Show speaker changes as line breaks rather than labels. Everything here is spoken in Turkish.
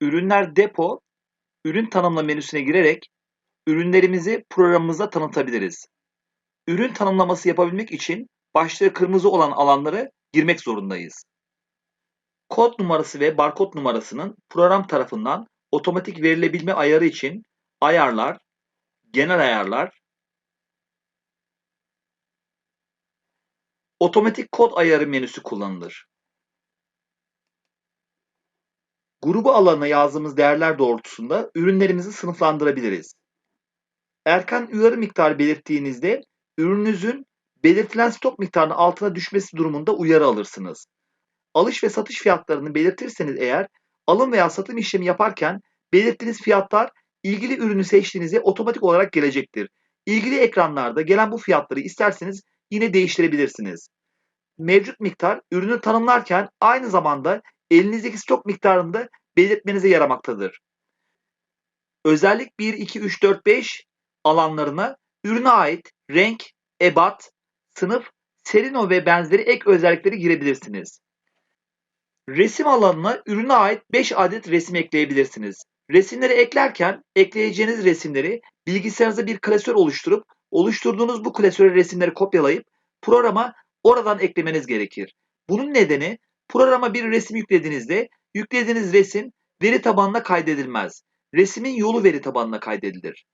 Ürünler depo, ürün tanımla menüsüne girerek ürünlerimizi programımızda tanıtabiliriz. Ürün tanımlaması yapabilmek için başlığı kırmızı olan alanları girmek zorundayız. Kod numarası ve barkod numarasının program tarafından otomatik verilebilme ayarı için ayarlar, genel ayarlar, otomatik kod ayarı menüsü kullanılır. Grubu alanına yazdığımız değerler doğrultusunda ürünlerimizi sınıflandırabiliriz. Erken uyarı miktarı belirttiğinizde ürününüzün belirtilen stok miktarının altına düşmesi durumunda uyarı alırsınız. Alış ve satış fiyatlarını belirtirseniz eğer alım veya satım işlemi yaparken belirttiğiniz fiyatlar ilgili ürünü seçtiğinizde otomatik olarak gelecektir. İlgili ekranlarda gelen bu fiyatları isterseniz yine değiştirebilirsiniz. Mevcut miktar ürünü tanımlarken aynı zamanda elinizdeki stok miktarını da belirtmenize yaramaktadır. Özellik 1, 2, 3, 4, 5 alanlarına ürüne ait renk, ebat, sınıf, serino ve benzeri ek özellikleri girebilirsiniz. Resim alanına ürüne ait 5 adet resim ekleyebilirsiniz. Resimleri eklerken ekleyeceğiniz resimleri bilgisayarınızda bir klasör oluşturup oluşturduğunuz bu klasöre resimleri kopyalayıp programa oradan eklemeniz gerekir. Bunun nedeni programa bir resim yüklediğinizde yüklediğiniz resim veri tabanına kaydedilmez. Resmin yolu veri tabanına kaydedilir.